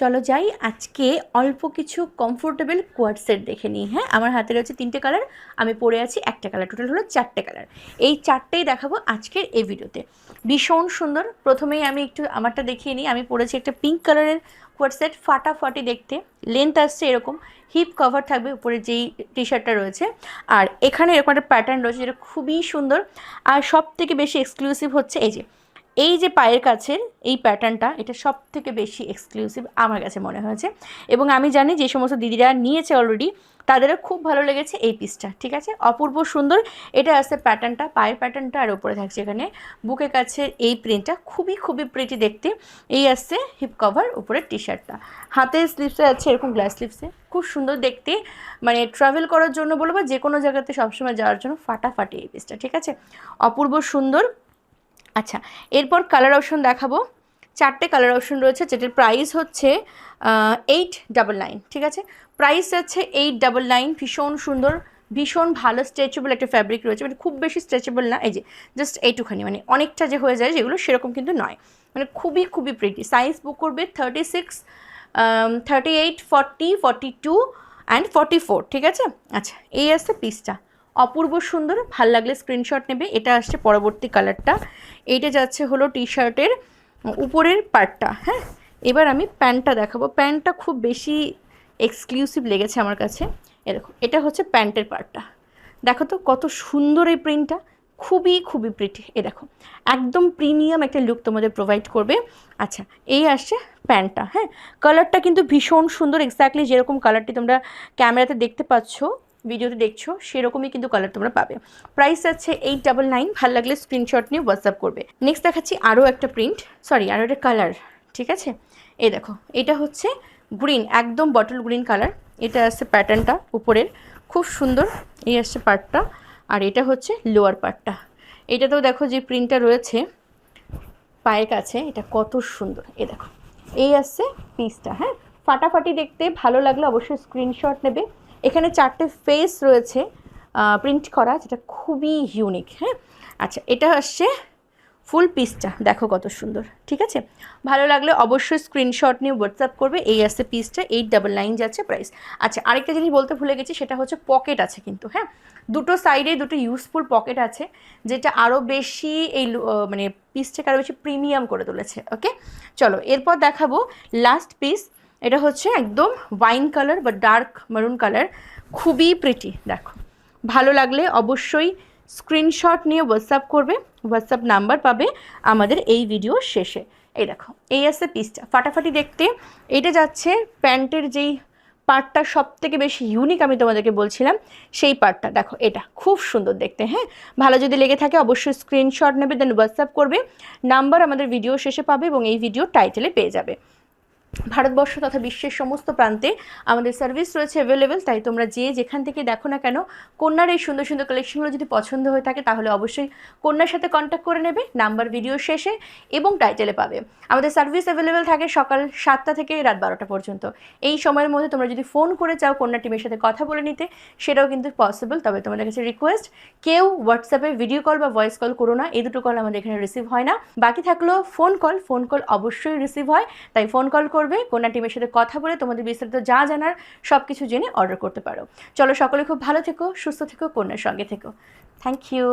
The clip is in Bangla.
চলো যাই, আজকে অল্প কিছু কমফোর্টেবল কোয়াড সেট দেখে নিই হ্যাঁ? আমার হাতে রয়েছে তিনটে কালার আমি পরে আছি একটা কালার টোটাল হলো চারটে কালার এই চারটেই দেখাবো আজকের এই ভিডিওতে। ভীষণ সুন্দর, প্রথমেই আমি একটু আমারটা দেখিয়ে নিই, আমি পরেছি একটা পিঙ্ক কালারের কোয়াড সেট ফাটাফাটি দেখতে লেন্থ আসছে এরকম হিপ কভার থাকবে উপরে যেই টি শার্টটা রয়েছে, আর এখানে এরকম একটা প্যাটার্ন রয়েছে যেটা খুবই সুন্দর, আর সব থেকে বেশি এক্সক্লুসিভ হচ্ছে এই যে এই যে পায়ের কাছের এই প্যাটার্নটা এটা সব থেকে বেশি এক্সক্লুসিভ আমার কাছে মনে হয়েছে। এবং আমি জানি যে সমস্ত দিদিরা নিয়েছে অলরেডি তাদেরও খুব ভালো লেগেছে এই পিসটা ঠিক আছে? অপূর্ব সুন্দর। এটা আসছে প্যাটার্নটা পায়ের প্যাটার্নটা আর উপরে থাকছে এখানে। বুকের কাছে এই প্রিন্টটা খুবই খুবই প্রিটি দেখতে। এই আসছে হিপ কভার উপরের টি শার্টটা হাতে স্লিপসে আছে এরকম গ্লাস স্লিপসে খুব সুন্দর দেখতে। মানে ট্রাভেল করার জন্য বলব, যে কোনো জায়গাতে সবসময় যাওয়ার জন্য ফাটাফাটি এই পিসটা ঠিক আছে? অপূর্ব সুন্দর। আচ্ছা এরপর কালার অপশন দেখাবো। চারটে কালার অপশন রয়েছে, যেটার প্রাইস হচ্ছে এইট ডাবল নাইন ঠিক আছে? প্রাইস হচ্ছে এইট ডাবল নাইন ভীষণ সুন্দর, ভীষণ ভালো স্ট্রেচেবল একটা ফ্যাব্রিক রয়েছে মানে খুব বেশি স্ট্রেচেবল না, এই যে জাস্ট এইটুখানি মানে অনেকটা যে হয়ে যায় যেগুলো সেরকম কিন্তু নয়। মানে খুবই খুবই প্রিটি সাইজ বুক করবে thirty six thirty eight forty forty two and forty four ঠিক আছে? আচ্ছা এই আসছে পিসটা অপূর্ব সুন্দর, ভালো লাগলে স্ক্রিনশট নেবে। এটা আসছে পরবর্তী কালারটা এইটা যাচ্ছে হলো টি শার্টের উপরের পার্টটা হ্যাঁ? এবার আমি প্যান্টটা দেখাবো। প্যান্টটা খুব বেশি এক্সক্লুসিভ লেগেছে আমার কাছে। এ দেখো, এটা হচ্ছে প্যান্টের পার্টটা দেখো তো কত সুন্দর এই প্রিন্টটা খুবই খুবই প্রিটি এ দেখো, একদম প্রিমিয়াম একটা লুক তোমাদের প্রোভাইড করবে। আচ্ছা এই আসছে প্যান্টটা হ্যাঁ? কালারটা কিন্তু ভীষণ সুন্দর। এক্স্যাক্টলি যেরকম কালারটি তোমরা ক্যামেরাতে দেখতে পাচ্ছ ভিডিওতে দেখছ, সেরকমই কিন্তু কালার তোমরা পাবে। প্রাইস আছে এইট ডাবল নাইন ভালো লাগলে স্ক্রিনশট নিয়ে হোয়াটসঅ্যাপ করবে। নেক্সট দেখাচ্ছি আরও একটা প্রিন্ট সরি আরও একটা কালার ঠিক আছে? এই দেখো, এটা হচ্ছে গ্রিন একদম বটল গ্রিন কালার এটা আসছে প্যাটার্নটা উপরের, খুব সুন্দর, এই আসছে পার্টটা আর এটা হচ্ছে লোয়ার পার্টটা এটাতেও দেখো যে প্রিন্টটা রয়েছে, পায়ের কাছে, এটা কত সুন্দর এ দেখো। এই আসছে পিসটা হ্যাঁ? ফাটাফাটি দেখতে ভালো লাগলে অবশ্যই স্ক্রিনশট নেবে। এখানে চারটে ফেস রয়েছে প্রিন্ট করা, যেটা খুবই ইউনিক হ্যাঁ? আচ্ছা এটা আসছে ফুল পিসটা দেখো কত সুন্দর, ঠিক আছে? ভালো লাগলে অবশ্যই স্ক্রিনশট নিয়ে হোয়াটসঅ্যাপ করবে, এই আসছে পিসটা এইট ডাবল নাইন যাচ্ছে প্রাইস আচ্ছা আরেকটা জিনিস বলতে ভুলে গেছি, সেটা হচ্ছে পকেট আছে কিন্তু হ্যাঁ? দুটো সাইডে দুটো ইউজফুল পকেট আছে, যেটা আরও বেশি এই মানে পিসটাকে আরও বেশি প্রিমিয়াম করে তুলেছে ওকে চলো, এরপর দেখাবো লাস্ট পিস এটা হচ্ছে একদম ওয়াইন কালার বা ডার্ক মারুন কালার খুবই প্রিটি দেখো। ভালো লাগলে অবশ্যই স্ক্রিনশট নিয়ে হোয়াটসঅ্যাপ করবে হোয়াটসঅ্যাপ নাম্বার পাবে আমাদের এই ভিডিও শেষে। এই দেখো, এই আছে পিসটা ফাটাফাটি দেখতে এটা যাচ্ছে প্যান্টের যেই পার্টটা সব থেকে বেশি ইউনিক আমি তোমাদেরকে বলছিলাম, সেই পার্টটা দেখো, এটা খুব সুন্দর দেখতে হ্যাঁ? ভালো যদি লেগে থাকে অবশ্যই স্ক্রিনশট নেবে দেন হোয়াটসঅ্যাপ করবে। নাম্বার আমাদের ভিডিও শেষে পাবে এবং এই ভিডিও টাইটেলে পেয়ে যাবে। ভারতবর্ষ তথা বিশ্বের সমস্ত প্রান্তে আমাদের সার্ভিস রয়েছে অ্যাভেলেবেল তাই তোমরা যে যেখান থেকে দেখো না কেন, কন্যার এই সুন্দর সুন্দর কালেকশনগুলো যদি পছন্দ হয়ে থাকে, তাহলে অবশ্যই কন্যার সাথে কন্ট্যাক্ট করে নেবে নাম্বার ভিডিও শেষে এবং টাইটেলে পাবে। আমাদের সার্ভিস অ্যাভেলেবেল থাকে সকাল সাতটা থেকে রাত বারোটা পর্যন্ত। এই সময়ের মধ্যে তোমরা যদি ফোন করে চাও কন্যা টিমের সাথে কথা বলে নিতে, সেটাও কিন্তু পসিবল তবে তোমাদের কাছে রিকোয়েস্ট কেউ হোয়াটসঅ্যাপে ভিডিও কল বা ভয়েস কল করো না, এই দুটো কল আমাদের এখানে রিসিভ হয় না। বাকি থাকল ফোন কল ফোন কল অবশ্যই রিসিভ হয়। তাই ফোন কল করবে, কন্যা টিমের সাথে কথা বলে তোমাদের বিস্তারিত যা জানার সব কিছু জেনে অর্ডার করতে পারো। চলো সকলে খুব ভালো থেকো, সুস্থ থেকো, কন্যার সঙ্গে থেকো। Thank you